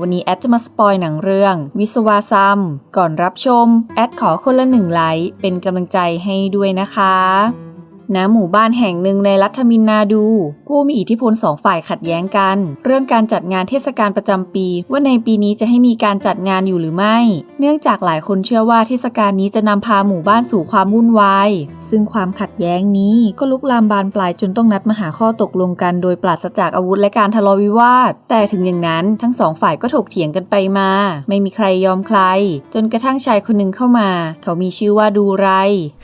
วันนี้แอดจะมาสปอยหนังเรื่อง วิศวาซัมก่อนรับชม แอดขอคนละหนึ่งไลค์เป็นกำลังใจให้ด้วยนะคะ ณหมู่บ้านแห่งหนึ่งในรัฐมินนาดู ผู้มีอิทธิพลสองฝ่ายขัดแย้งกัน เรื่องการจัดงานเทศกาลประจำปี ว่าในปีนี้จะให้มีการจัดงานอยู่หรือไม่ เนื่องจากหลายคนเชื่อว่าเทศกาลนี้จะนำพาหมู่บ้านสู่ความวุ่นวายซึ่งความขัดแย้งนี้ก็ลุกลามบานปลายจนต้องนัดมาหาข้อตกลงกันโดยปราศจากอาวุธและการทะเลาะวิวาท แต่ถึงอย่างนั้นทั้งสองฝ่ายก็ถกเถียงกันไปมา ไม่มีใครยอมใคร จนกระทั่งชายคนหนึ่งเข้ามา เขามีชื่อว่าดูไร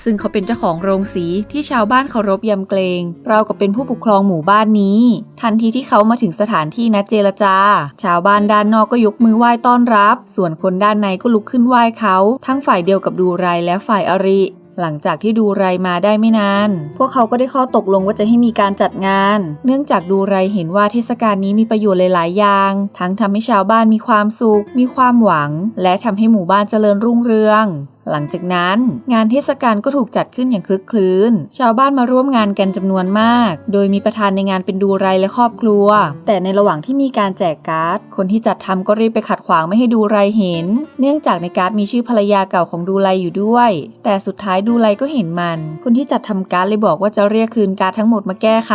ซึ่งเขาเป็นเจ้าของโรงสีที่ชาวบ้านานเคารพยำเกรงเรากับเป็นผู้ปกครองหมู่บ้านนี้ ทันทีที่เขามาถึงสถานที่นัดเจรจา ชาวบ้านด้านนอกก็ยกมือไหว้ต้อนรับ ส่วนคนด้านในก็ลุกขึ้นไหว้เขา ทั้งฝ่ายเดียวกับดูไรและฝ่ายอริหลังจากที่ดูไรมาได้ไม่นาน พวกเขาก็ได้ข้อตกลงว่าจะให้มีการจัดงาน เนื่องจากดูไรเห็นว่าเทศกาลนี้มีประโยชน์หลาย ๆ อย่าง ทั้งทำให้ชาวบ้านมีความสุข มีความหวัง และทำให้หมู่บ้านเจริญรุ่งเรือง หลังจากนั้น งานเทศกาลก็ถูกจัดขึ้นอย่างคลึกคลื้น ชาวบ้านมาร่วมงานกันจำนวนมาก โดยมีประธานในงานเป็นดูไรและครอบครัว แต่ในระหว่างที่มีการแจกการ์ด คนที่จัดทำก็รีบไปขัดขวางไม่ให้ดูไรเห็น เนื่องจากในการ์ดมีชื่อภรรยาเก่าของดูไรอยู่ด้วย แต่สุดท้ายดูไรก็เห็นมัน คนที่จัดทำการ์ดเลยบอกว่าจะเรียกคืนการ์ดทั้งหมดมาแก้ไข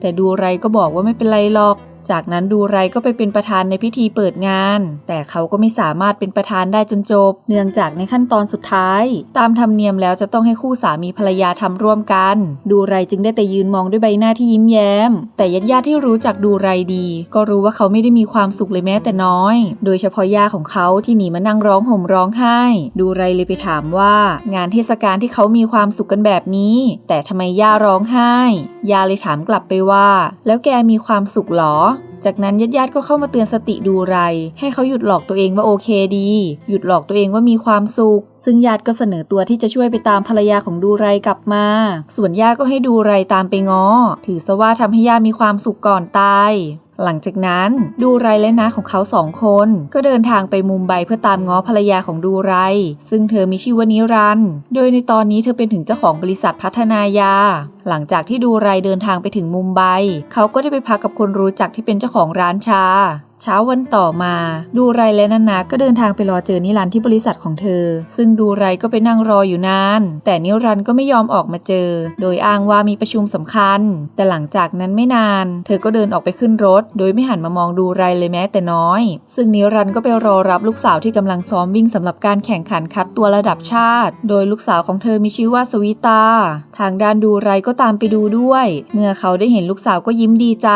แต่ดูไรก็บอกว่าไม่เป็นไรหรอก จากนั้นดูไรก็ไปเป็นประธานในพิธีเปิดงาน แต่เขาก็ไม่สามารถเป็นประธานได้จนจบ เนื่องจากในขั้นตอนสุดท้าย ตามธรรมเนียมแล้วจะต้องให้คู่สามีภรรยาทำร่วมกัน ดูไรจึงได้แต่ยืนมองด้วยใบหน้าที่ยิ้มแย้ม แต่ญาติญาติที่รู้จักดูไรดี ก็รู้ว่าเขาไม่ได้มีความสุขเลยแม้แต่น้อย โดยเฉพาะย่าของเขาที่หนีมานั่งร้องห่มร้องไห้ ดูไรเลยไปถามว่า งานเทศกาลที่เขามีความสุขกันแบบนี้ แต่ทำไมย่าร้องไห้ ย่าเลยถามกลับไปว่า แล้วแกมีความสุขหรอ จากนั้นญาติๆก็เข้ามาเตือนสติดูไร ให้เขาหยุดหลอกตัวเองว่าโอเคดี หยุดหลอกตัวเองว่ามีความสุข ซึ่งญาติก็เสนอตัวที่จะช่วยไปตามภรรยาของดูไรกลับมา ส่วนย่าก็ให้ดูไรตามไปง้อ ถือซะว่าทำให้ย่ามีความสุขก่อนตาย หลังจากนั้นดูไรและน้าของเขาสองคน ก็เดินทางไปมุมไบเพื่อตามง้อภรรยาของดูไร ซึ่งเธอมีชื่อว่านิรันด์โดยในตอนนี้เธอเป็นถึงเจ้าของบริษัทพัฒนายา หลังจากที่ดูไรเดินทางไปถึงมุมไบ เขาก็ได้ไปพักกับคนรู้จักที่เป็นเจ้าของร้านชา เช้าวันต่อมา ดูไรและนานาก็เดินทางไปรอเจอนิรันที่บริษัทของเธอ ซึ่งดูไรก็ไปนั่งรออยู่นาน แต่นิรันก็ไม่ยอมออกมาเจอ โดยอ้างว่ามีประชุมสำคัญ แต่หลังจากนั้นไม่นาน เธอก็เดินออกไปขึ้นรถ โดยไม่หันมามองดูไรเลยแม้แต่น้อย ซึ่งนิรันก็ไปรอรับลูกสาวที่กำลังซ้อมวิ่งสำหรับการแข่งขันคัดตัวระดับชาติ โดยลูกสาวของเธอมีชื่อว่าสวิตา ทางด้านดูไรก็ตามไปดูด้วย เมื่อเขาได้เห็นลูกสาวก็ยิ้มดีใจ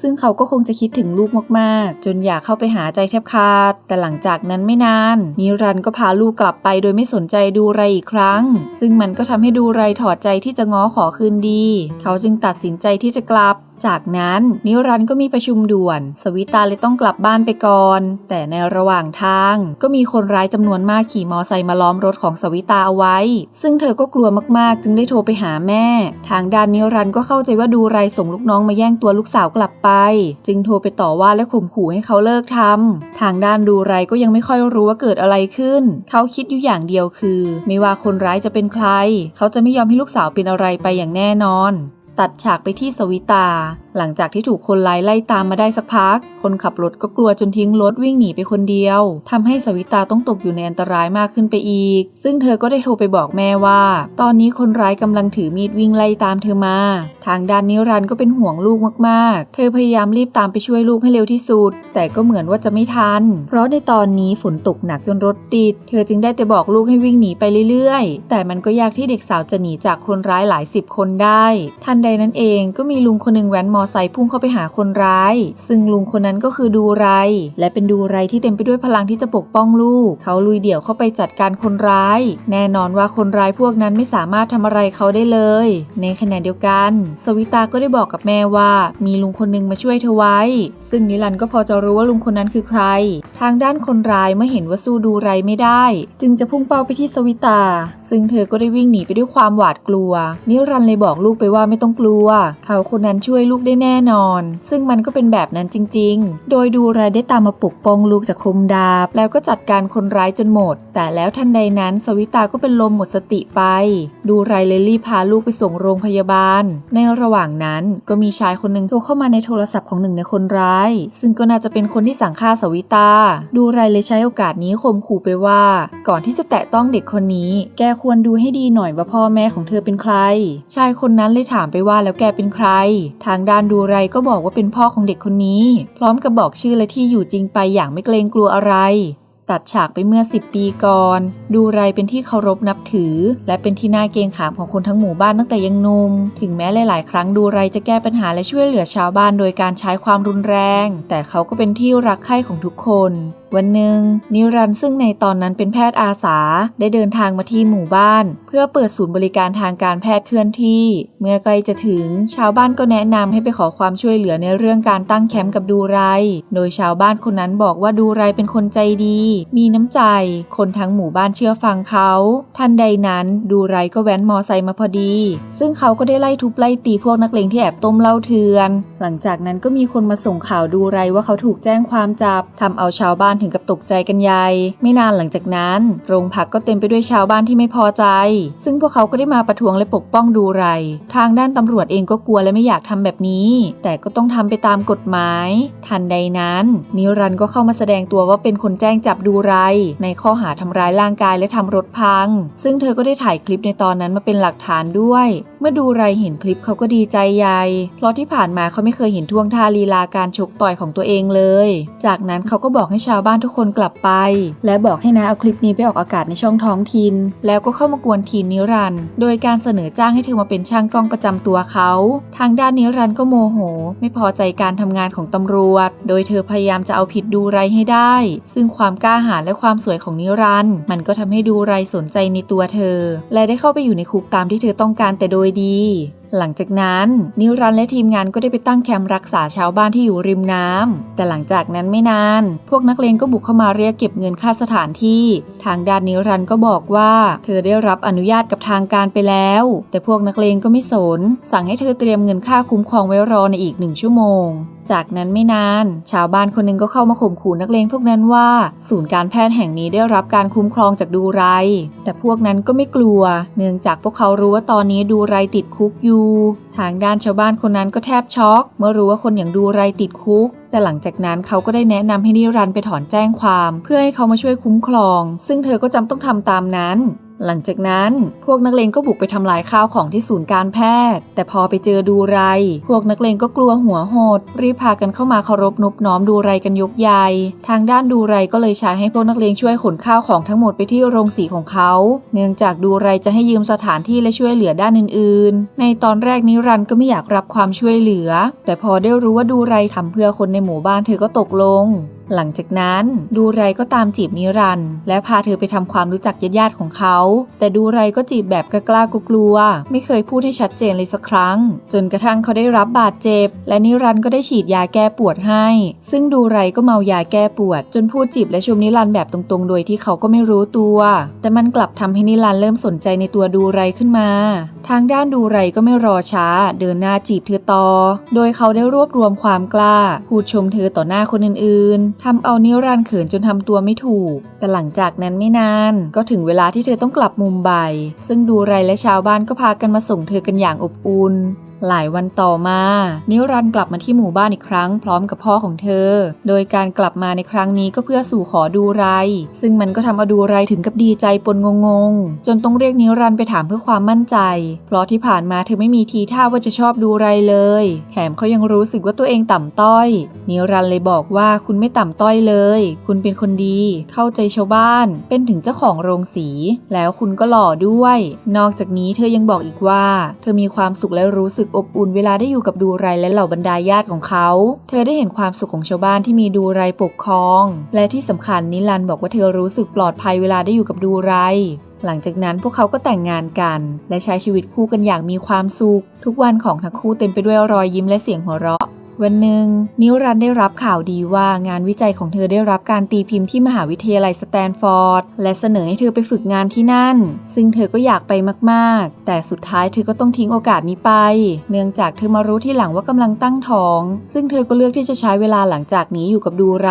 ซึ่งเขาก็คงจะคิดถึงลูกมากๆจนอยากเข้าไปหาใจแทบขาด แต่หลังจากนั้นไม่นาน นิรันก็พาลูกกลับไปโดยไม่สนใจดูไรอีกครั้ง ซึ่งมันก็ทำให้ดูไรถอดใจที่จะง้อขอคืนดี เขาจึงตัดสินใจที่จะกลับจากนั้นนิรันดร์ก็มีประชุมด่วน สวิตาเลยต้องกลับบ้านไปก่อน แต่ในระหว่างทางก็มีคนร้ายจำนวนมากขี่มอไซค์มาล้อมรถของสวิตาเอาไว้ ซึ่งเธอก็กลัวมากๆ จึงได้โทรไปหาแม่ ทางด้านนิรันดร์ก็เข้าใจว่าดูไรส่งลูกน้องมาแย่งตัวลูกสาวกลับไป จึงโทรไปต่อว่าและข่มขู่ให้เขาเลิกทำทางด้านดูไรก็ยังไม่ค่อยรู้ว่าเกิดอะไรขึ้น เขาคิดอยู่อย่างเดียวคือ ไม่ว่าคนร้ายจะเป็นใคร เขาจะไม่ยอมให้ลูกสาวเป็นอะไรไปอย่างแน่นอน ตัดฉากไปที่สวิตา หลังจากที่ถูกคนร้ายไล่ตามมาได้สักพัก คนขับรถก็กลัวจนทิ้งรถวิ่งหนีไปคนเดียวทำให้สวิตาต้องตกอยู่ในอันตรายมากขึ้นไปอีก ซึ่งเธอก็ได้โทรไปบอกแม่ว่า ตอนนี้คนร้ายกำลังถือมีดวิ่งไล่ตามเธอมา ทางด้านนิรันต์ก็เป็นห่วงลูกมากๆ เธอพยายามรีบตามไปช่วยลูกให้เร็วที่สุด แต่ก็เหมือนว่าจะไม่ทัน เพราะในตอนนี้ฝนตกหนักจนรถติด เธอจึงได้แต่บอกลูกให้วิ่งหนีไปเรื่อยๆ แต่มันก็ยากที่เด็กสาวจะหนีจากคนร้ายหลายสิบคนได้ ทันใดนั้นเองก็มีลุงคนหนึ่งแว้นมอไซค์พุ่งเข้าไปหาคนร้าย ซึ่งลุงคนนั้นก็คือดูไร และเป็นดูไรที่เต็มไปด้วยพลังที่จะปกป้องลูก เขาลุยเดี่ยวเข้าไปจัดการคนร้าย แน่นอนว่าคนร้ายพวกนั้นไม่สามารถทำอะไรเขาได้เลย ในขณะเดียวกัน สวิตาก็ได้บอกกับแม่ว่า มีลุงคนหนึงมาช่วยเธอไว้ ซึ่งนิรันก็พอจะรู้ว่าลุงคนนั้นคือใคร ทางด้านคนร้ายเมื่อเห็นว่าสู้ดูไรไม่ได้ จึงจะพุ่งเป้าไปที่สวิตา ซึ่งเธอก็ได้วิ่งหนีไปด้วยความหวาดกลัว นิรันเลยบอกลูกไปว่าไม่ต้องกลัว เขาคนนั้นช่วยลูกได้แน่นอน ซึ่งมันก็เป็นแบบนั้นจริง ๆ โดยดูไรได้ตามมาปลุกปองลูกจากคมดาบ แล้วก็จัดการคนร้ายจนหมด แต่แล้วทันใดนั้นสวิตาก็เป็นลมหมดสติไป ดูไรเลยรีบพาลูกไปส่งโรงพยาบาล ในระหว่างนั้นก็มีชายคนหนึ่งโทรเข้ามาในโทรศัพท์ของหนึ่งในคนร้าย ซึ่งก็น่าจะเป็นคนที่สั่งฆ่าสวิตา ดูไรเลยใช้โอกาสนี้ข่มขู่ไปว่า ก่อนที่จะแตะต้องเด็กคนนี้ แกควรดูให้ดีหน่อยว่าพ่อแม่ของเธอเป็นใคร ชายคนนั้นเลยถามไปว่าแล้วแกเป็นใคร ทางด้านดูไรก็บอกว่าเป็นพ่อของเด็กคนนี้ พร้อมกับบอกชื่อและที่อยู่จริงไปอย่างไม่เกรงกลัวอะไร ตัดฉากไปเมื่อ 10 ปีก่อน ดูไรเป็นที่เคารพนับถือ และเป็นที่น่าเกรงขามของคนทั้งหมู่บ้านตั้งแต่ยังนุ่มถึงแม้หลาย ๆ ครั้งดูไรจะแก้ปัญหาและช่วยเหลือชาวบ้านโดยการใช้ความรุนแรง แต่เขาก็เป็นที่รักใคร่ของทุกคนวันหนึ่งนิรันด์ซึ่งในตอนนั้นเป็นแพทย์อาสาได้เดินทางมาที่หมู่บ้าน เพื่อเปิดศูนย์บริการทางการแพทย์เคลื่อนที่ เมื่อใกล้จะถึง ชาวบ้านก็แนะนำให้ไปขอความช่วยเหลือในเรื่องการตั้งแคมป์กับดูไร โดยชาวบ้านคนนั้นบอกว่าดูไรเป็นคนใจดี มีน้ำใจ คนทั้งหมู่บ้านเชื่อฟังเขา ทันใดนั้นดูไรก็แว้นมอไซค์มาพอดี ซึ่งเขาก็ได้ไล่ทุบไล่ตีพวกนักเลงที่แอบต้มเหล้าเถื่อน หลังจากนั้นก็มีคนมาส่งข่าวดูไรว่าเขาถูกแจ้งความจับทำเอาชาวบ้านถึงกับตกใจกันใหญ่ ไม่นานหลังจากนั้น โรงพักก็เต็มไปด้วยชาวบ้านที่ไม่พอใจ ซึ่งพวกเขาก็ได้มาประท้วงและปกป้องดูไร ทางด้านตำรวจเองก็กลัวและไม่อยากทำแบบนี้ แต่ก็ต้องทำไปตามกฎหมาย ทันใดนั้น นิรันด์ก็เข้ามาแสดงตัวว่าเป็นคนแจ้งจับดูไร ในข้อหาทำร้ายร่างกายและทำรถพัง ซึ่งเธอก็ได้ถ่ายคลิปในตอนนั้นมาเป็นหลักฐานด้วย เมื่อดูไรเห็นคลิปเขาก็ดีใจใหญ่ เพราะที่ผ่านมาเขาไม่เคยเห็นท่วงท่าลีลาการชกต่อยของตัวเองเลย จากนั้นเขาก็บอกให้ชาวบ้านทุกคนกลับไป และบอกให้นาเอาคลิปนี้ไปออกอากาศในช่องท้องทินแล้วก็เข้ามากวนทีนนิรันด์โดยการเสนอจ้างให้เธอมาเป็นช่างกล้องประจำตัวเขา ทางด้านนิรันด์ก็โมโห ไม่พอใจการทำงานของตำรวจ โดยเธอพยายามจะเอาผิดดูไรให้ได้ ซึ่งความกล้าหาญและความสวยของนิรันด์มันก็ทำให้ดูไรสนใจในตัวเธอ และได้เข้าไปอยู่ในคุกตามที่เธอต้องการแต่โดยดีหลังจากนั้นนิรันและทีมงานก็ได้ไปตั้งแคมป์รักษาชาวบ้านที่อยู่ริมน้ำแต่หลังจากนั้นไม่นาน พวกนักเลงก็บุกเข้ามาเรียกเก็บเงินค่าสถานที่ ทางด้านนิรันก็บอกว่า เธอได้รับอนุญาตกับทางการไปแล้ว แต่พวกนักเลงก็ไม่สน สั่งให้เธอเตรียมเงินค่าคุ้มครองไว้รอในอีกหนึ่งชั่วโมง จากนั้นไม่นาน ชาวบ้านคนหนึ่งก็เข้ามาข่มขู่นักเลงพวกนั้นว่า ศูนย์การแพทย์แห่งนี้ได้รับการคุ้มครองจากดูไร แต่พวกนั้นก็ไม่กลัว เนื่องจากพวกเขารู้ว่าตอนนี้ดูไรติดคุกอยู่ ทางด้านชาวบ้านคนนั้นก็แทบช็อก เมื่อรู้ว่าคนอย่างดูไรติดคุกแต่หลังจากนั้นเขาก็ได้แนะนำให้นิรันไปถอนแจ้งความ เพื่อให้เขามาช่วยคุ้มครอง ซึ่งเธอก็จำต้องทำตามนั้น หลังจากนั้นพวกนักเลงก็บุกไปทำลายข้าวของที่ศูนย์การแพทย์ แต่พอไปเจอดูไร พวกนักเลงก็กลัวหัวโหด รีบพากันเข้ามาเคารพนบน้อมดูไรกันยกใหญ่ ทางด้านดูไรก็เลยใช้ให้พวกนักเลงช่วยขนข้าวของทั้งหมดไปที่โรงสีของเขา เนื่องจากดูไรจะให้ยืมสถานที่และช่วยเหลือด้านอื่น ๆ ในตอนแรกนิรันต์ก็ไม่อยากรับความช่วยเหลือ แต่พอได้รู้ว่าดูไรทำเพื่อคนในหมู่บ้านเธอก็ตกลง หลังจากนั้นดูไรก็ตามจีบนิรันและพาเธอไปทำความรู้จักญาติๆของเขา แต่ดูไรก็จีบแบบกล้ากลัว ไม่เคยพูดให้ชัดเจนเลยสักครั้ง จนกระทั่งเขาได้รับบาดเจ็บ และนิรันก็ได้ฉีดยาแก้ปวดให้ ซึ่งดูไรก็เมายาแก้ปวด จนพูดจีบและชมนิรันแบบตรงๆ โดยที่เขาก็ไม่รู้ตัว แต่มันกลับทำให้นิรันเริ่มสนใจในตัวดูไรขึ้นมา ทางด้านดูไรก็ไม่รอช้า เดินหน้าจีบเธอต่อ โดยเขาได้รวบรวมความกล้าพูดชมเธอต่อหน้าคนอื่นๆทำเอานิรันเขินจนทำตัวไม่ถูก แต่หลังจากนั้นไม่นาน ก็ถึงเวลาที่เธอต้องกลับมุมไบซึ่งดูไรและชาวบ้านก็พากันมาส่งเธอกันอย่างอบอุ่นหลายวันต่อมา นิรันดร์กลับมาที่หมู่บ้านอีกครั้ง พร้อมกับพ่อของเธอ โดยการกลับมาในครั้งนี้ก็เพื่อสู่ขอดูไร ซึ่งมันก็ทำเอาดูไรถึงกับดีใจปนงงๆ จนต้องเรียกนิรันดร์ไปถามเพื่อความมั่นใจ เพราะที่ผ่านมาเธอไม่มีทีท่าว่าจะชอบดูไรเลย แถมเขายังรู้สึกว่าตัวเองต่ำต้อย นิรันดร์เลยบอกว่าคุณไม่ต่ำต้อยเลย คุณเป็นคนดี เข้าใจชาวบ้าน เป็นถึงเจ้าของโรงสี แล้วคุณก็หล่อด้วย นอกจากนี้เธอยังบอกอีกว่า เธอมีความสุขและรู้สึกอบอุ่นเวลาได้อยู่กับดูไรและเหล่าบรรดาญาติของเขา เธอได้เห็นความสุขของชาวบ้านที่มีดูไรปกครอง และที่สำคัญนิลันบอกว่าเธอรู้สึกปลอดภัยเวลาได้อยู่กับดูไรหลังจากนั้นพวกเขาก็แต่งงานกัน และใช้ชีวิตคู่กันอย่างมีความสุข ทุกวันของทั้งคู่เต็มไปด้วยรอยยิ้มและเสียงหัวเราะ วันหนึ่งนิรันได้รับข่าวดีว่างานวิจัยของเธอได้รับการตีพิมพ์ที่มหาวิทยาลัยสแตนฟอร์ด และเสนอให้เธอไปฝึกงานที่นั่น ซึ่งเธอก็อยากไปมากๆ แต่สุดท้ายเธอก็ต้องทิ้งโอกาสนี้ไป เนื่องจากเธอมารู้ที่หลังว่ากำลังตั้งท้อง ซึ่งเธอก็เลือกที่จะใช้เวลาหลังจากนี้อยู่กับดูไร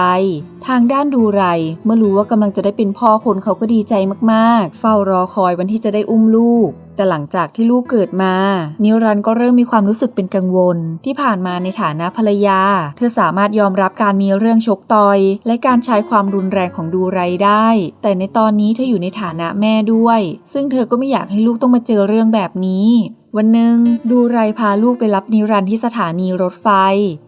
ทางด้านดูไร เมื่อรู้ว่ากำลังจะได้เป็นพ่อคนเขาก็ดีใจมากๆ เฝ้ารอคอยวันที่จะได้อุ้มลูก แต่หลังจากที่ลูกเกิดมา นิรันต์ก็เริ่มมีความรู้สึกเป็นกังวล ที่ผ่านมาในฐานะภรรยา เธอสามารถยอมรับการมีเรื่องชกต่อย และการใช้ความรุนแรงของดูไรได้ แต่ในตอนนี้เธออยู่ในฐานะแม่ด้วย ซึ่งเธอก็ไม่อยากให้ลูกต้องมาเจอเรื่องแบบนี้ วันหนึ่งดูไรพาลูกไปรับนิรันที่สถานีรถไฟ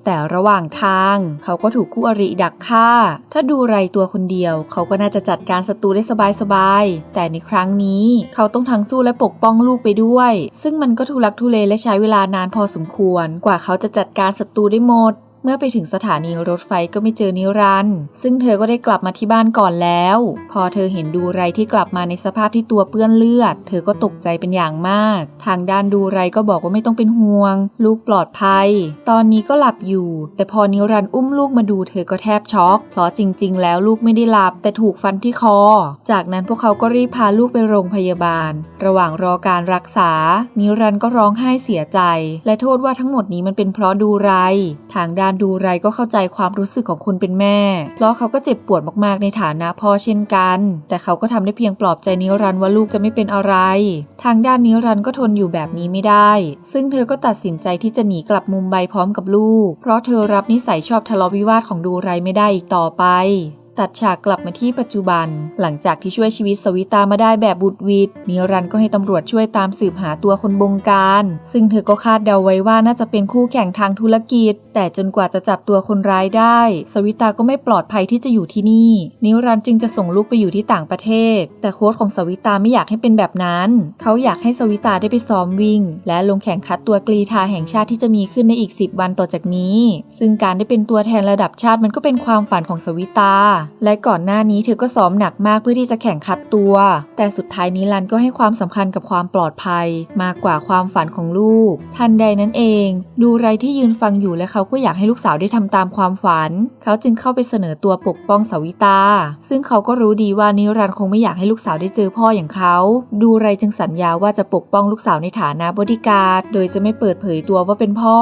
แต่ระหว่างทางเขาก็ถูกคู่อริดักฆ่า ถ้าดูไรตัวคนเดียว เขาก็น่าจะจัดการศัตรูได้สบายๆ แต่ในครั้งนี้เขาต้องทั้งสู้และปกป้องลูกไปด้วย ซึ่งมันก็ทุลักทุเลและใช้เวลานานพอสมควร กว่าเขาจะจัดการศัตรูได้หมด มื่อไปถึงสถานีรถไฟก็ไม่เจอนิรันด์ซึ่งเธอก็ได้กลับมาที่บ้านก่อนแล้ว พอเธอเห็นดูไรที่กลับมาในสภาพที่ตัวเปื้อนเลือด เธอก็ตกใจเป็นอย่างมาก ทางด้านดูไรก็บอกว่าไม่ต้องเป็นห่วง ลูกปลอดภัย ตอนนี้ก็หลับอยู่ แต่พอนิรันด์อุ้มลูกมาดูเธอก็แทบช็อก เพราะจริง ๆ แล้วลูกไม่ได้หลับ แต่ถูกฟันที่คอ จากนั้นพวกเขาก็รีบพาลูกไปโรงพยาบาล ระหว่างรอการรักษา นิรันด์ก็ร้องไห้เสียใจ และโทษว่าทั้งหมดนี้มันเป็นเพราะดูไร ทางด้านดูไรก็เข้าใจความรู้สึกของคนเป็นแม่ เพราะเขาก็เจ็บปวดมากๆในฐานะพ่อเช่นกัน แต่เขาก็ทำได้เพียงปลอบใจนิรันว่าลูกจะไม่เป็นอะไร ทางด้านนิรันก็ทนอยู่แบบนี้ไม่ได้ ซึ่งเธอก็ตัดสินใจที่จะหนีกลับมุมไบพร้อมกับลูก เพราะเธอรับนิสัยชอบทะเลาะวิวาทของดูไรไม่ได้อีกต่อไป ตัดฉากกลับมาที่ปัจจุบัน หลังจากที่ช่วยชีวิตสวิตามาได้แบบบุดวิดนิรันก็ให้ตำรวจช่วยตามสืบหาตัวคนบงการ ซึ่งเธอก็คาดเดาไว้ว่าน่าจะเป็นคู่แข่งทางธุรกิจ แต่จนกว่าจะจับตัวคนร้ายได้ สวิตาก็ไม่ปลอดภัยที่จะอยู่ที่นี่ นิรันจึงจะส่งลูกไปอยู่ที่ต่างประเทศ แต่โค้ชของสวิตาไม่อยากให้เป็นแบบนั้น เขาอยากให้สวิตาได้ไปซ้อมวิ่ง และลงแข่งคัดตัวกรีธาแห่งชาติที่จะมีขึ้นในอีก 10 วันต่อจากนี้ ซึ่งการได้เป็นตัวแทนระดับชาติมันก็เป็นความฝันของสวิตาและก่อนหน้านี้เธอก็ซ้อมหนักมากเพื่อที่จะแข่งคัดตัว แต่สุดท้ายนิรันต์ก็ให้ความสำคัญกับความปลอดภัย มากกว่าความฝันของลูก ทันใดนั้นเอง ดูไรที่ยืนฟังอยู่และเขาก็อยากให้ลูกสาวได้ทำตามความฝัน เขาจึงเข้าไปเสนอตัวปกป้องสวิตา ซึ่งเขาก็รู้ดีว่านิรันต์คงไม่อยากให้ลูกสาวได้เจอพ่ออย่างเขา ดูไรจึงสัญญาว่าจะปกป้องลูกสาวในฐานะบอดี้การ์ดโดยจะไม่เปิดเผยตัวว่าเป็นพ่อ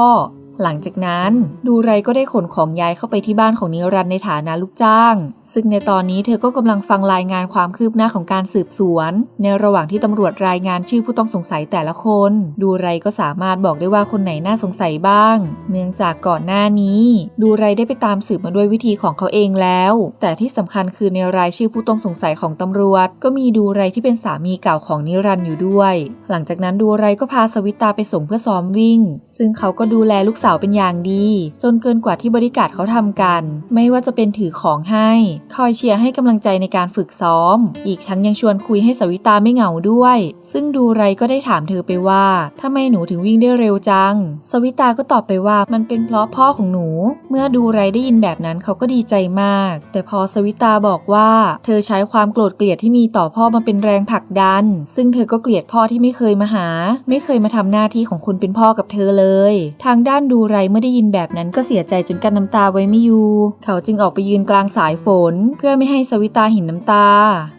หลังจากนั้นดูไรก็ได้ขนของย้ายเข้าไปที่บ้านของนิรันดร์ในฐานะลูกจ้างซึ่งในตอนนี้เธอก็กำลังฟังรายงานความคืบหน้าของการสืบสวน ในระหว่างที่ตำรวจรายงานชื่อผู้ต้องสงสัยแต่ละคน ดูไรก็สามารถบอกได้ว่าคนไหนน่าสงสัยบ้าง เนื่องจากก่อนหน้านี้ ดูไรได้ไปตามสืบมาด้วยวิธีของเขาเองแล้ว แต่ที่สำคัญคือในรายชื่อผู้ต้องสงสัยของตำรวจ ก็มีดูไรที่เป็นสามีเก่าของนิรันดร์อยู่ด้วย หลังจากนั้นดูไรก็พาสวิตาไปส่งเพื่อซ้อมวิ่ง ซึ่งเขาก็ดูแลลูกสาวเป็นอย่างดี จนเกินกว่าที่บริการเขาทำกัน ไม่ว่าจะเป็นถือของให้คอยเชียร์ให้กำลังใจในการฝึกซ้อม อีกทั้งยังชวนคุยให้สวิตาไม่เหงาด้วย ซึ่งดูไรก็ได้ถามเธอไปว่าทำไมหนูถึงวิ่งได้เร็วจัง สวิตาก็ตอบไปว่ามันเป็นเพราะพ่อของหนู เมื่อดูไรได้ยินแบบนั้นเขาก็ดีใจมาก แต่พอสวิตาบอกว่า เธอใช้ความโกรธเกลียดที่มีต่อพ่อมาเป็นแรงผลักดัน ซึ่งเธอก็เกลียดพ่อที่ไม่เคยมาหา ไม่เคยมาทำหน้าที่ของคนเป็นพ่อกับเธอเลย ทางด้านดูไรเมื่อได้ยินแบบนั้นก็เสียใจจนกั้นน้ำตาไว้ไม่อยู่ เขาจึงออกไปยืนกลางสายฝนเพื่อไม่ให้สวิตาหินน้ำตา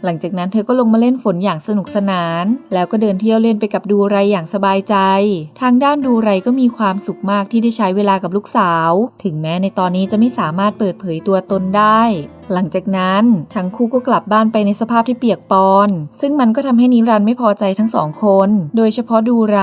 หลังจากนั้นเธอก็ลงมาเล่นฝนอย่างสนุกสนาน แล้วก็เดินเที่ยวเล่นไปกับดูไรอย่างสบายใจ ทางด้านดูไรก็มีความสุขมากที่ได้ใช้เวลากับลูกสาว ถึงแม้ในตอนนี้จะไม่สามารถเปิดเผยตัวตนได้ หลังจากนั้นทั้งคู่ก็กลับบ้านไปในสภาพที่เปียกปอน ซึ่งมันก็ทำให้นิรันต์ไม่พอใจทั้งสองคน โดยเฉพาะดูไร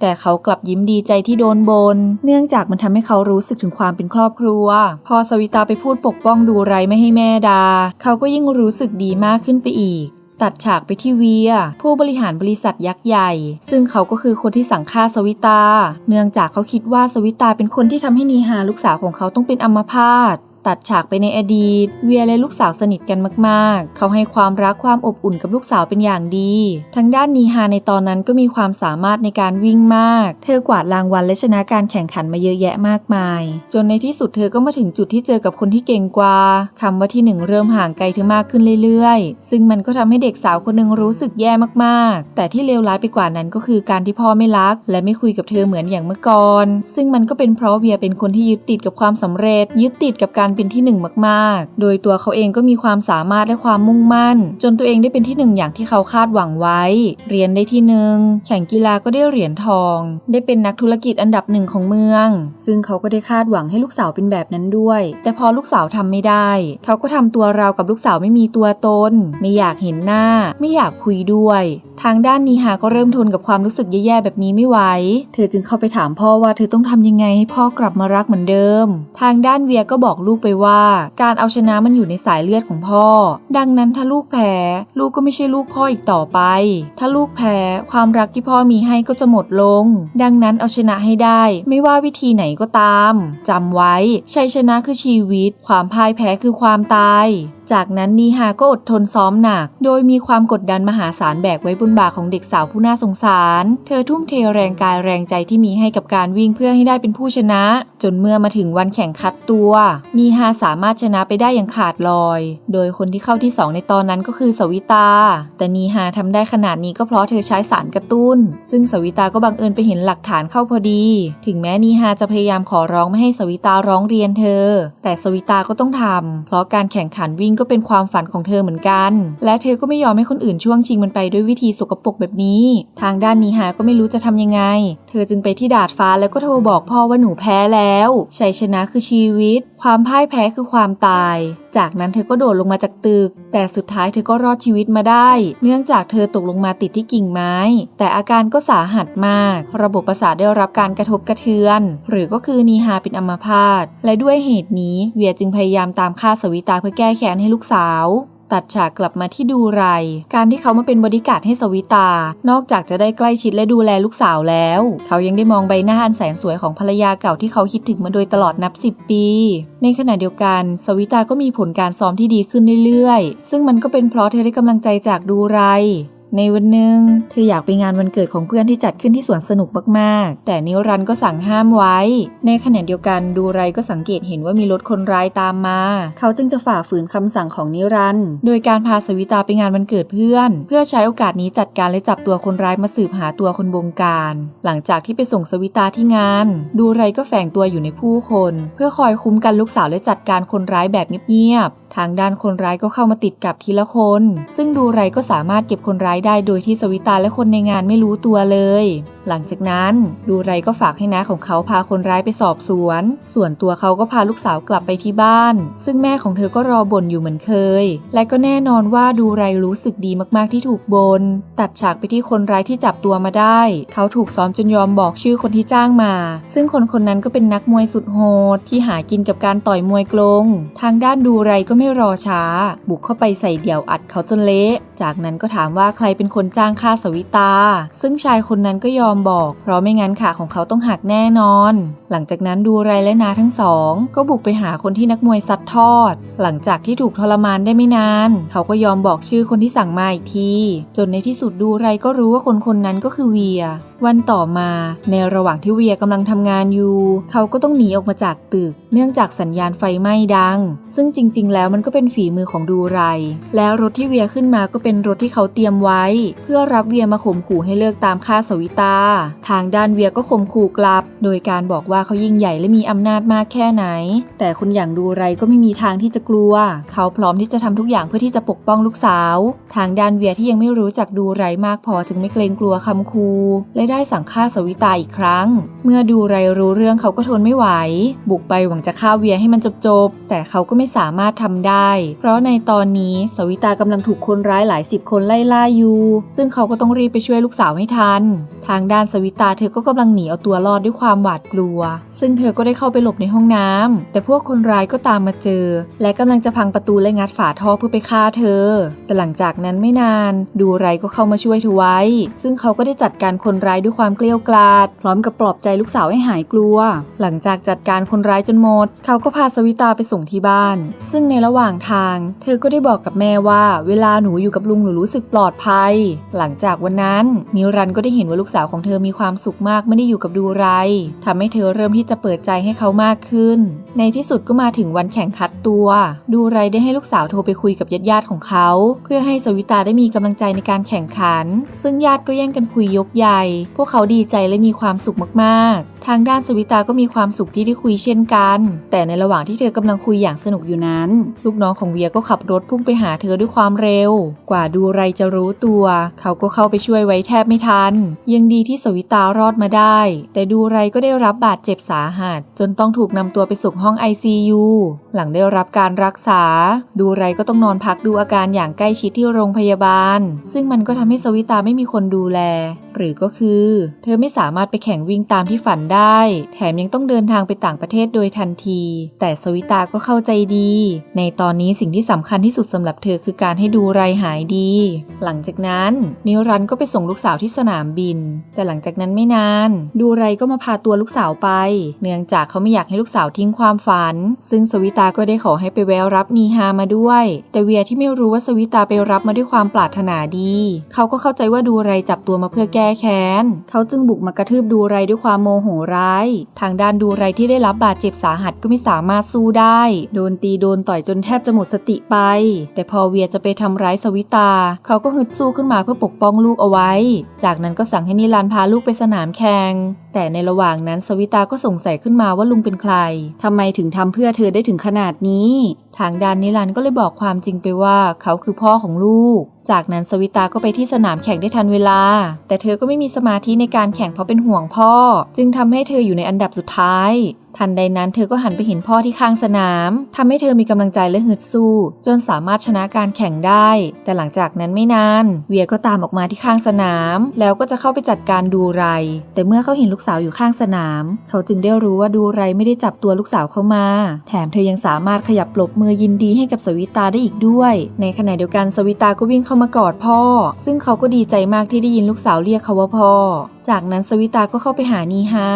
แต่เขากลับยิ้มดีใจที่โดนบน เนื่องจากมันทำให้เขารู้สึกถึงความเป็นครอบครัว พอสวิตาไปพูดปกป้องดูไรไม่ให้แม่ดา เขาก็ยิ่งรู้สึกดีมากขึ้นไปอีกตัดฉากไปที่เวีย ผู้บริหารบริษัทยักษ์ใหญ่ ซึ่งเขาก็คือคนที่สั่งฆ่าสวิตา เนื่องจากเขาคิดว่าสวิตาเป็นคนที่ทำให้นีฮาลูกสาวของเขาต้องเป็นอัมพาต ตัดฉากไปในอดีต เวียและลูกสาวสนิทกันมากๆ เขาให้ความรักความอบอุ่นกับลูกสาวเป็นอย่างดีทั้งด้านนีฮาในตอนนั้นก็มีความสามารถในการวิ่งมาก เธอกวาดรางวัลและชนะการแข่งขันมาเยอะแยะมากมาย จนในที่สุดเธอก็มาถึงจุดที่เจอกับคนที่เก่งกว่าคำว่าที่หนึ่งเริ่มห่างไกลเธอมากขึ้นเรื่อยๆ ซึ่งมันก็ทำให้เด็กสาวคนหนึ่งรู้สึกแย่มากๆ แต่ที่เลวร้ายไปกว่านั้นก็คือการที่พ่อไม่รัก และไม่คุยกับเธอเหมือนอย่างเมื่อก่อน ซึ่งมันก็เป็นเพราะเวียเป็นคนที่ยึดติดกับความสำเร็จ ยึดติดกับการเป็นที่หนึ่งมากๆ โดยตัวเขาเองก็มีความสามารถและความมุ่งมั่น จนตัวเองได้เป็นที่หนึ่งอย่างที่เขาคาดหวังไว้ เรียนได้ที่หนึ่งแข่งกีฬาก็ได้เหรียญทอง ได้เป็นนักธุรกิจอันดับหนึ่งของเมือง ซึ่งเขาก็ได้คาดหวังให้ลูกสาวเป็นแบบนั้นด้วย แต่พอลูกสาวทำไม่ได้ เขาก็ทำตัวราวกับลูกสาวไม่มีตัวตน ไม่อยากเห็นหน้า ไม่อยากคุยด้วย ทางด้านนีฮาก็เริ่มทนกับความรู้สึกแย่ๆแบบนี้ไม่ไหว เธอจึงเข้าไปถามพ่อว่าเธอต้องทำยังไงให้พ่อกลับมารักเหมือนเดิม ทางด้านเวียก็บอกลูกไปว่า การเอาชนะมันอยู่ในสายเลือดของพ่อ ดังนั้นถ้าลูกแพ้ ลูกก็ไม่ใช่ลูกพ่ออีกต่อไป ถ้าลูกแพ้ ความรักที่พ่อมีให้ก็จะหมดลง ดังนั้นเอาชนะให้ได้ ไม่ว่าวิธีไหนก็ตามจำไว้ ชัยชนะคือชีวิต ความพ่ายแพ้คือความตายจากนั้นนีฮาก็อดทนซ้อมหนัก โดยมีความกดดันมหาศาลแบกไว้บนบ่าของเด็กสาวผู้น่าสงสาร เธอทุ่มเทแรงกายแรงใจที่มีให้กับการวิ่งเพื่อให้ได้เป็นผู้ชนะ จนเมื่อมาถึงวันแข่งคัดตัว นีฮาสามารถชนะไปได้อย่างขาดลอย โดยคนที่เข้าที่สองในตอนนั้นก็คือสวิตา แต่นีฮาทำได้ขนาดนี้ก็เพราะเธอใช้สารกระตุ้น ซึ่งสวิตาก็บังเอิญไปเห็นหลักฐานเข้าพอดี ถึงแม้นีฮาจะพยายามขอร้องไม่ให้สวิตาร้องเรียนเธอ แต่สวิตาก็ต้องทำเพราะการแข่งขันวิ่งก็เป็นความฝันของเธอเหมือนกัน และเธอก็ไม่ยอมให้คนอื่นช่วงชิงมันไปด้วยวิธีสกปรกแบบนี้ ทางด้านนีฮาก็ไม่รู้จะทำยังไง เธอจึงไปที่ดาดฟ้าแล้วก็โทรบอกพ่อว่าหนูแพ้แล้วชัยชนะคือชีวิต ความพ่ายแพ้คือความตาย จากนั้นเธอก็โดดลงมาจากตึก แต่สุดท้ายเธอก็รอดชีวิตมาได้ เนื่องจากเธอตกลงมาติดที่กิ่งไม้ แต่อาการก็สาหัสมาก ระบบประสาทได้รับการกระทบกระเทือน หรือก็คือนีฮาเป็นอัมพาตและด้วยเหตุนี้เวียจึงพยายามตามฆ่าสวิตาเพื่อแก้แค้นให้ลูกสาว ตัดฉากกลับมาที่ดูไร การที่เขามาเป็นบริการดให้สวิตา นอกจากจะได้ใกล้ชิดและดูแลลูกสาวแล้ว เขายังได้มองใบหน้าอันแสนสวยของภรรยาเก่าที่เขาคิดถึงมาโดยตลอดนับ 10 ปี ในขณะเดียวกัน สวิตาก็มีผลการซ้อมที่ดีขึ้นเรื่อยๆ ซึ่งมันก็เป็นเพราะเธอได้กำลังใจจากดูไร ในวันหนึ่งเธออยากไปงานวันเกิดของเพื่อนที่จัดขึ้นที่สวนสนุกมากๆ แต่นิรันต์ก็สั่งห้ามไว้ ในขณะเดียวกันดูไรก็สังเกตเห็นว่ามีรถคนร้ายตามมา เขาจึงจะฝ่าฝืนคำสั่งของนิรันต์โดยการพาสวิตาไปงานวันเกิดเพื่อน เพื่อใช้โอกาสนี้จัดการและจับตัวคนร้ายมาสืบหาตัวคนบงการ หลังจากที่ไปส่งสวิตาที่งาน ดูไรก็แฝงตัวอยู่ในผู้คน เพื่อคอยคุ้มกันลูกสาวและจัดการคนร้ายแบบเงียบๆทางด้านคนร้ายก็เข้ามาติดกับทีละคน ซึ่งดูไรก็สามารถเก็บคนร้ายได้โดยที่สวิตาและคนในงานไม่รู้ตัวเลย หลังจากนั้นดูไรก็ฝากให้น้าของเขาพาคนร้ายไปสอบสวน ส่วนตัวเขาก็พาลูกสาวกลับไปที่บ้าน ซึ่งแม่ของเธอก็รอบ่นอยู่เหมือนเคย และก็แน่นอนว่าดูไรรู้สึกดีมากๆที่ถูกบน่นตัดฉากไปที่คนร้ายที่จับตัวมาได้ เขาถูกซ้อมจนยอมบอกชื่อคนที่จ้างมา ซึ่งคนคนนั้นก็เป็นนักมวยสุดโหดที่หากินกับการต่อยมวยกลง ทางด้านดูไรก็ไม่รอช้า บุกเข้าไปใส่เดี่ยวอัดเขาจนเละ จากนั้นก็ถามว่าใครรเป็นคนจ้างฆ่าสวิตา ซึ่งชายคนนั้นก็ยอมบอก เพราะไม่งั้นขาของเขาต้องหักแน่นอน หลังจากนั้นดูไรและนาทั้งสอง ก็บุกไปหาคนที่นักมวยซัดทอด หลังจากที่ถูกทรมานได้ไม่นาน เขาก็ยอมบอกชื่อคนที่สั่งมาอีกที จนในที่สุดดูไรก็รู้ว่าคนคนนั้นก็คือเวียวันต่อมาในระหว่างที่เวียกำลังทำงานอยู่ เขาก็ต้องหนีออกมาจากตึก เนื่องจากสัญญาณไฟไหม้ดัง ซึ่งจริง ๆ แล้วมันก็เป็นฝีมือของดูไร แล้วรถที่เวียขึ้นมาก็เป็นรถที่เขาเตรียมไว้ เพื่อรับเวียมาข่มขู่ให้เลิกตามฆ่าสวิตา ทางด้านเวียก็ข่มขู่กลับ โดยการบอกว่าเขายิ่งใหญ่และมีอำนาจมากแค่ไหน แต่คนอย่างดูไรก็ไม่มีทางที่จะกลัว เขาพร้อมที่จะทำทุกอย่างเพื่อที่จะปกป้องลูกสาว ทางด้านเวียที่ยังไม่รู้จักดูไรมากพอจึงไม่เกรงกลัวคำคูและได้สั่งฆ่าสวิตาอีกครั้ง เมื่อดูไรรู้เรื่องเขาก็ทนไม่ไหว บุกไปหวังจะฆ่าเวียให้มันจบๆ แต่เขาก็ไม่สามารถทำได้ เพราะในตอนนี้สวิตากำลังถูกคนร้ายหลายสิบคนไล่ล่าอยู่ ซึ่งเขาก็ต้องรีบไปช่วยลูกสาวให้ทัน ทางด้านสวิตาเธอก็กำลังหนีเอาตัวรอดด้วยความหวาดกลัว ซึ่งเธอก็ได้เข้าไปหลบในห้องน้ำแต่พวกคนร้ายก็ตามมาเจอ และกำลังจะพังประตูและงัดฝาท่อเพื่อไปฆ่าเธอ แต่หลังจากนั้นไม่นาน ดูไรก็เข้ามาช่วยเธอไว้ ซึ่งเขาก็ได้จัดการคนร้ายายด้วยความเกลียวกล่อมพร้อมกับปลอบใจลูกสาวให้หายกลัว หลังจากจัดการคนร้ายจนหมด เขาก็พาสวิตาไปส่งที่บ้าน ซึ่งในระหว่างทาง เธอก็ได้บอกกับแม่ว่า เวลาหนูอยู่กับลุงหนูรู้สึกปลอดภัย หลังจากวันนั้นนิรันก็ได้เห็นว่าลูกสาวของเธอมีความสุขมากไม่ได้อยู่กับดูไรทำให้เธอเริ่มที่จะเปิดใจให้เขามากขึ้น ในที่สุดก็มาถึงวันแข่งขัดตัว ดูไรได้ให้ลูกสาวโทรไปคุยกับญาติๆของเขา เพื่อให้สวิตาได้มีกำลังใจในการแข่งขัน ซึ่งญาติก็แย่งกันคุยยกใหญ่พวกเขาดีใจและมีความสุขมากๆ ทางด้านสวิตาก็มีความสุขที่ได้คุยเช่นกัน แต่ในระหว่างที่เธอกำลังคุยอย่างสนุกอยู่นั้น ลูกน้องของเวียก็ขับรถพุ่งไปหาเธอด้วยความเร็ว กว่าดูไรจะรู้ตัว เขาก็เข้าไปช่วยไว้แทบไม่ทัน ยังดีที่สวิตารอดมาได้ แต่ดูไรก็ได้รับบาดเจ็บสาหัส จนต้องถูกนำตัวไปส่งห้อง ICU หลังได้รับการรักษา ดูไรก็ต้องนอนพักดูอาการอย่างใกล้ชิดที่โรงพยาบาล ซึ่งมันก็ทำให้สวิตาไม่มีคนดูแล หรือก็คือ เธอไม่สามารถไปแข่งวิ่งตามที่ฝันได้ แถมยังต้องเดินทางไปต่างประเทศโดยทันที แต่สวิตาก็เข้าใจดี ในตอนนี้สิ่งที่สำคัญที่สุดสำหรับเธอคือการให้ดูไรหายดี หลังจากนั้นนิรันก็ไปส่งลูกสาวที่สนามบิน แต่หลังจากนั้นไม่นาน ดูไรก็มาพาตัวลูกสาวไป เนื่องจากเขาไม่อยากให้ลูกสาวทิ้งความฝัน ซึ่งสวิตาก็ได้ขอให้ไปแววรับนีฮามาด้วย แต่เวียที่ไม่รู้ว่าสวิตาไปรับมาด้วยความปรารถนาดี เขาก็เข้าใจว่าดูไรจับตัวมาเพื่อแก้แค้น เขาจึงบุกมากระทืบดูไรด้วยความโมโหร้าย ทางด้านดูไรที่ได้รับบาดเจ็บสาหัสก็ไม่สามารถสู้ได้ โดนตีโดนต่อยจนแทบจะหมดสติไป แต่พอเวียจะไปทำร้ายสวิตา เขาก็ฮึดสู้ขึ้นมาเพื่อปกป้องลูกเอาไว้ จากนั้นก็สั่งให้นิรันพาลูกไปสนามแข่ง แต่ในระหว่างนั้นสวิตาก็สงสัยขึ้นมาว่าลุงเป็นใคร ทำไมถึงทำเพื่อเธอได้ถึงขนาดนี้ ทางด้านนิรันก็เลยบอกความจริงไปว่าเขาคือพ่อของลูก จากนั้นสวิตาก็ไปที่สนามแข่งได้ทันเวลา แต่เธอก็ไม่มีสมาธิในการแข่งเพราะเป็นห่วงพ่อ จึงทำให้เธออยู่ในอันดับสุดท้าย ทันใดนั้นเธอก็หันไปเห็นพ่อที่ข้างสนามทำให้เธอมีกำลังใจและฮึดสู้ จนสามารถชนะการแข่งได้ แต่หลังจากนั้นไม่นาน เวียก็ตามออกมาที่ข้างสนาม แล้วก็จะเข้าไปจัดการดูไร แต่เมื่อเขาเห็นลูกสาวอยู่ข้างสนาม เขาจึงได้รู้ว่าดูไรไม่ได้จับตัวลูกสาวเข้ามา แถมเธอยังสามารถขยับปลบมือยินดีให้กับสวิตาได้อีกด้วย ในขณะเดียวกันสวิตาก็วิ่งเข้ามากอดพ่อ ซึ่งเขาก็ดีใจมากที่ได้ยินลูกสาวเรียกเขาว่าพ่อ จากนั้นสวิตาก็เข้าไปหานีฮา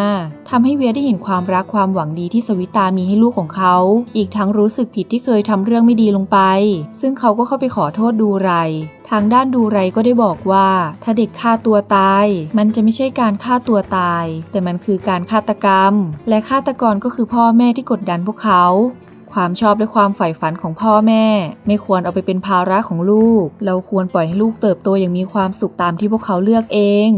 ทำให้เวียได้เห็นความรักความหวังดีที่สวิตามีให้ลูกของเขา อีกทั้งรู้สึกผิดที่เคยทำเรื่องไม่ดีลงไป ซึ่งเขาก็เข้าไปขอโทษดูไรทางด้านดูไรก็ได้บอกว่า ถ้าเด็กฆ่าตัวตาย มันจะไม่ใช่การฆ่าตัวตาย แต่มันคือการฆาตกรรม และฆาตกรก็คือพ่อแม่ที่กดดันพวกเขา ความชอบและความใฝ่ฝันของพ่อแม่ ไม่ควรเอาไปเป็นภาระของลูก เราควรปล่อยให้ลูกเติบโตอย่างมีความสุขตามที่พวกเขาเลือกเอง